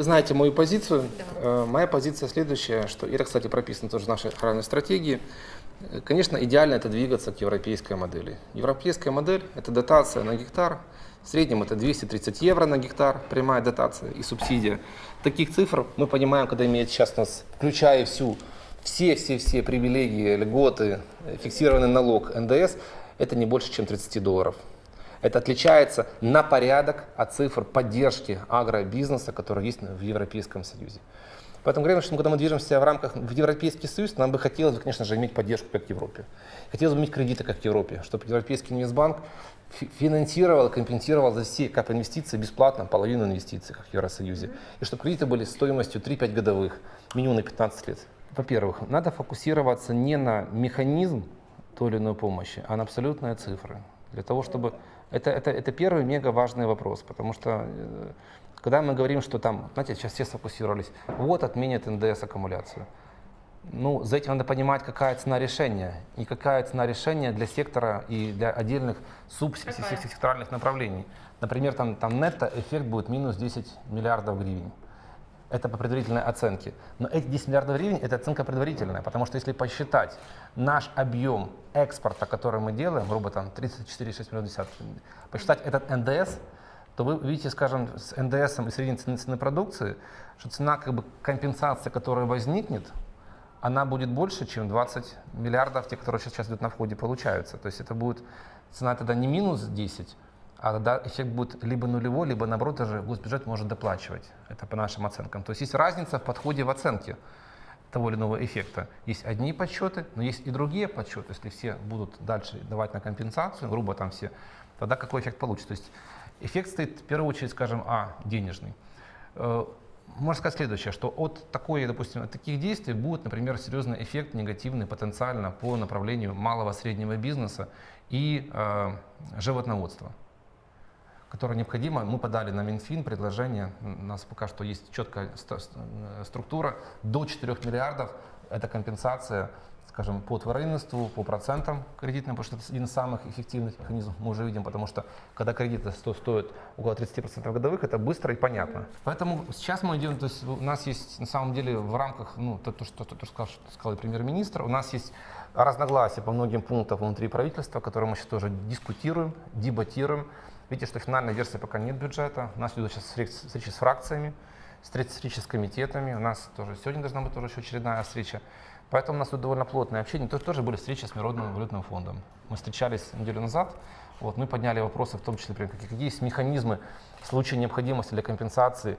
Вы знаете мою позицию. Э, Моя позиция следующая, что это, кстати, прописано тоже в нашей охранной стратегии. Конечно, идеально это двигаться к европейской модели. Европейская модель – это дотация на гектар. В среднем это 230 евро на гектар, прямая дотация и субсидия. Таких цифр мы понимаем, когда имеет сейчас нас, включая всю, все-все-все привилегии, льготы, э, фиксированный налог, НДС, это не больше, чем 30 долларов. Это отличается на порядок от цифр поддержки агробизнеса, которые есть в Европейском Союзе. Поэтому говорим, что когда мы движемся в рамках в Европейский Союз, нам бы хотелось, конечно же, иметь поддержку как в Европе. Хотелось бы иметь кредиты как в Европе, чтобы Европейский инвестбанк фи- финансировал, компенсировал за все кап инвестиции бесплатно половину инвестиций, как в Евросоюзе. И чтобы кредиты были стоимостью 3-5 годовых, минимум на 15 лет. Во-первых, надо фокусироваться не на механизм той или иной помощи, а на абсолютные цифры. Для того, чтобы... Это, это, это первый мега важный вопрос, потому что э, когда мы говорим, что там, знаете, сейчас все сфокусировались, вот отменят НДС аккумуляцию. Ну, за этим надо понимать, какая цена решения и какая цена решения для сектора и для отдельных субсекторальных направлений. Например, там, там нетто эффект будет минус 10 миллиардов гривен. Это по предварительной оценке. Но эти 10 миллиардов гривен – это оценка предварительная, потому что если посчитать наш объем экспорта, который мы делаем, грубо там 34,6 миллионов десятков, посчитать этот НДС, то вы видите, скажем, с НДС и средней цены, цены продукции, что цена как бы компенсации, которая возникнет, она будет больше, чем 20 миллиардов, те, которые сейчас идут на входе, получаются. То есть это будет цена тогда не минус 10, а тогда эффект будет либо нулевой, либо наоборот даже госбюджет может доплачивать. Это по нашим оценкам. То есть есть разница в подходе в оценке того или иного эффекта. Есть одни подсчеты, но есть и другие подсчеты. Если все будут дальше давать на компенсацию, грубо там все, тогда какой эффект получится? То есть эффект стоит в первую очередь, скажем, а, денежный. Э, Можно сказать следующее, что от такой, допустим, от таких действий будет, например, серьезный эффект негативный потенциально по направлению малого среднего бизнеса и э, животноводства которое необходимо. Мы подали на Минфин предложение, у нас пока что есть четкая э, структура, до 4 миллиардов это компенсация, скажем, по творожительству, по процентам кредитным, потому что это один из самых эффективных механизмов, мы уже видим, потому что когда кредиты сто- стоят около 30% годовых, это быстро и понятно. Поэтому сейчас мы идем, то есть у нас есть на самом деле в рамках, ну, то, то, что, то, что сказал, что сказал премьер-министр, у нас есть разногласия по многим пунктам внутри правительства, которые мы сейчас тоже дискутируем, дебатируем. Видите, что финальной версии пока нет бюджета. У нас идут сейчас встреч- встречи с фракциями, встреч- встречи с комитетами. У нас тоже сегодня должна быть тоже еще очередная встреча. Поэтому у нас тут довольно плотное общение. Тут тоже были встречи с Международным валютным фондом. Мы встречались неделю назад. Вот, мы подняли вопросы, в том числе, например, какие, какие есть механизмы в случае необходимости для компенсации,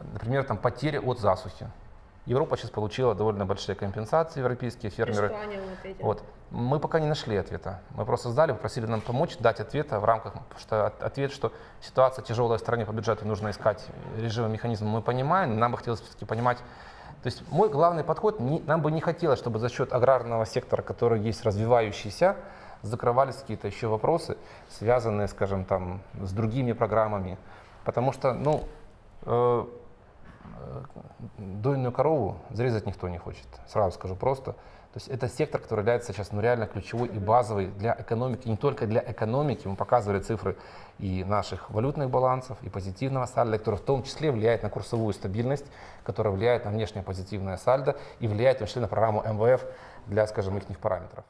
например, там, потери от засухи. Европа сейчас получила довольно большие компенсации, европейские фермеры. Испания вот эти. Вот. Мы пока не нашли ответа. Мы просто сдали, попросили нам помочь, дать ответа в рамках, потому что от- ответ, что ситуация тяжелая в стране по бюджету, нужно искать режимы, механизмы, мы понимаем, нам бы хотелось все-таки понимать. То есть мой главный подход, не- нам бы не хотелось, чтобы за счет аграрного сектора, который есть развивающийся, закрывались какие-то еще вопросы, связанные, скажем, там, с другими программами. Потому что, ну, э, дойную корову зарезать никто не хочет, сразу скажу просто. То есть это сектор, который является сейчас ну, реально ключевой и базовый для экономики, не только для экономики. Мы показывали цифры и наших валютных балансов, и позитивного сальда, который в том числе влияет на курсовую стабильность, которая влияет на внешнее позитивное сальдо и влияет в том на программу МВФ для, скажем, их параметров.